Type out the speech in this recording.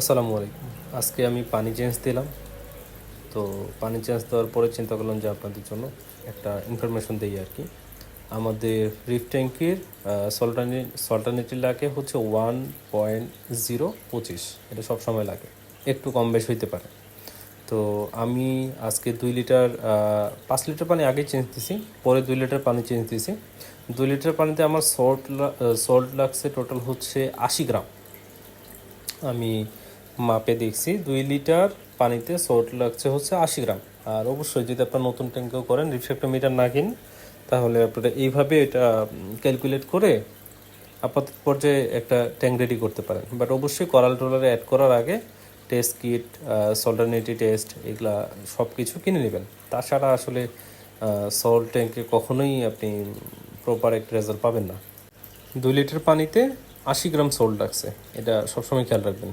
আসসালামু আলাইকুম। আজকে আমি পানি চেঞ্জ দিলাম। তো পানি চেঞ্জ দেওয়ার পরে চিন্তা করলাম যে আপনাদের জন্য একটা ইনফরমেশন দিই আর কি। আমাদের রিফ ট্যাঙ্কির সল্টানি সল্টানিটি লাগে হচ্ছে ওয়ান পয়েন্ট জিরো পঁচিশ। এটা সব সময় লাগে। একটু কম বেশ হইতে পারে। তো আমি আজকে দুই লিটার পাঁচ লিটার পানি আগে চেঞ্জ দিছি, পরে দুই লিটার পানি চেঞ্জ দিছি। দুই লিটার পানিতে আমার সল্ট সল্ট লাগছে টোটাল হচ্ছে আশি গ্রাম। আমি মাপে দেখছি দুই লিটার পানিতে সল্ট লাগছে হচ্ছে আশি গ্রাম। আর অবশ্যই যদি আপনার নতুন ট্যাঙ্কেও করেন রিফ্লেক্টোমিটার না কিন, তাহলে আপনারা এইভাবে এটা ক্যালকুলেট করে আপাতত পর্যায়ে একটা ট্যাঙ্ক রেডি করতে পারেন। বাট অবশ্যই করাল টোলারে অ্যাড করার আগে টেস্ট কিট সল্টারনেটি টেস্ট এগুলা সব কিছু কিনে নেবেন। তাছাড়া আসলে সল্ট ট্যাঙ্কে কখনোই আপনি প্রপার একটা রেজাল্ট পাবেন না। দুই লিটার পানিতে আশি গ্রাম সল্ট লাগছে। এটা সবসময় খেয়াল রাখবেন।